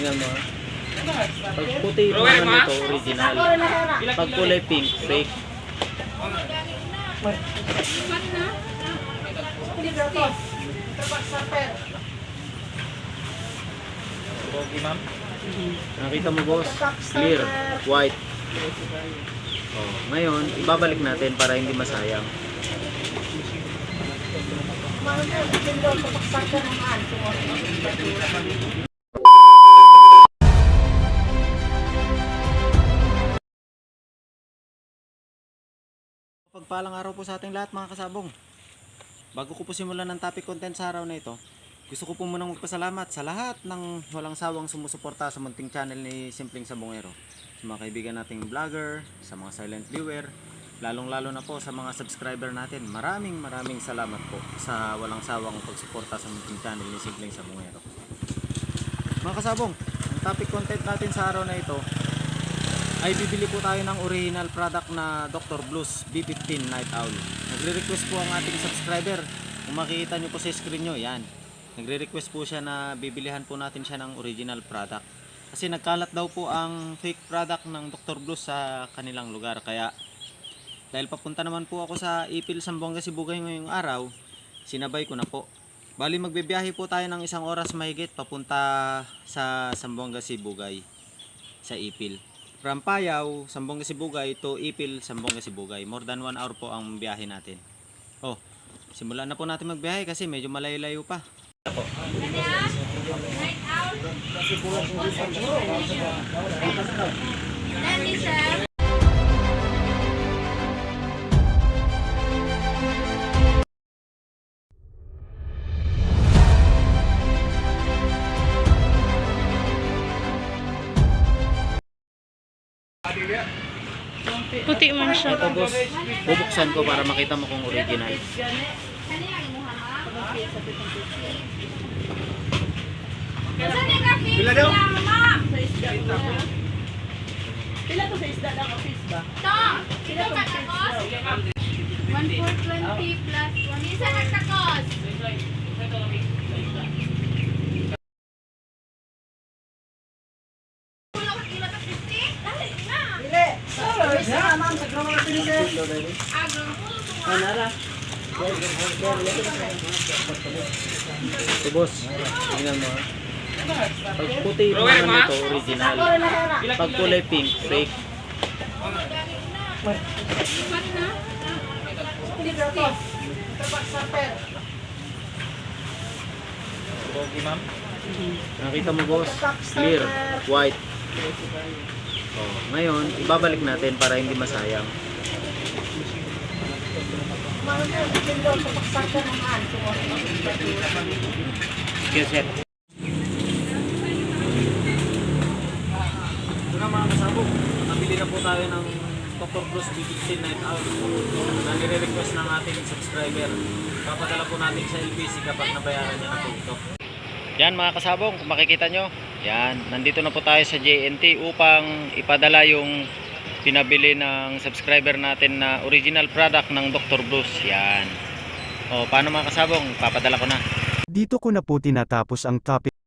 Tingnan mo. ah. Pag puti yung mga nito, original. Pag kulay pink, fake. Nakita mo boss? Clear, white. Oh, ngayon, ibabalik natin para hindi masayang. Pagpalang araw po sa ating lahat mga kasabong. Bago ko po simulan ng topic content sa araw na ito, gusto ko po munang magpasalamat sa lahat ng walang sawang sumusuporta sa munting channel ni Simpleng Sabongero. Sa mga kaibigan nating vlogger, sa mga silent viewer, lalong lalo na po sa mga subscriber natin. Maraming maraming salamat po sa walang sawang pagsuporta sa munting channel ni Simpleng Sabongero. Mga kasabong, ang topic content natin sa araw na ito ay bibili po tayo ng original product na Dr. Blues B15 Night Owl. Nagre-request po ang ating subscriber. Kung makikita nyo po sa screen nyo, yan. Nagre-request po siya na bibilihan po natin siya ng original product. Kasi nagkalat daw po ang fake product ng Dr. Blues sa kanilang lugar. Kaya dahil papunta naman po ako sa Ipil, Sambonga, Sibugay ngayong araw, sinabay ko na po. Bali magbibiyahe po tayo ng isang oras mahigit papunta sa Sambonga, Sibugay sa Ipil. From Payaw, Sambonga Sibugay to Ipil, Sambonga Sibugay. More than 1 hour po ang biyahe natin. Oh, simulan na po natin magbiyahe kasi medyo malayo-layo pa. Puti man siya. Ito boss, bubuksan ko para makita mo kung original. Pila daw? Pila to sa isda ng office ba? Pila to takos? 1420 plus 1 isa nagtakos. Ito boss, tingnan mo. ah. Pag puti yung mga nito, original. Pag kulay pink, fake. Okay, ma'am. Nakita mo boss? Clear, white. Oh, ngayon, ibabalik natin para hindi masayang. Ito na mga kasabog, nabili na po tayo ng Dr. Bruce B15 Night Out na nire-request ng ating subscriber. Papadala po natin sa LBC kapag nabayaran niya na po ito. Yan mga kasabong, kung makikita nyo, yan, nandito na po tayo sa JNT upang ipadala yung pinabili ng subscriber natin na original product ng Dr. Bruce. Yan. O, paano mga kasabong, papadala ko na. Dito ko na po tinatapos ang topic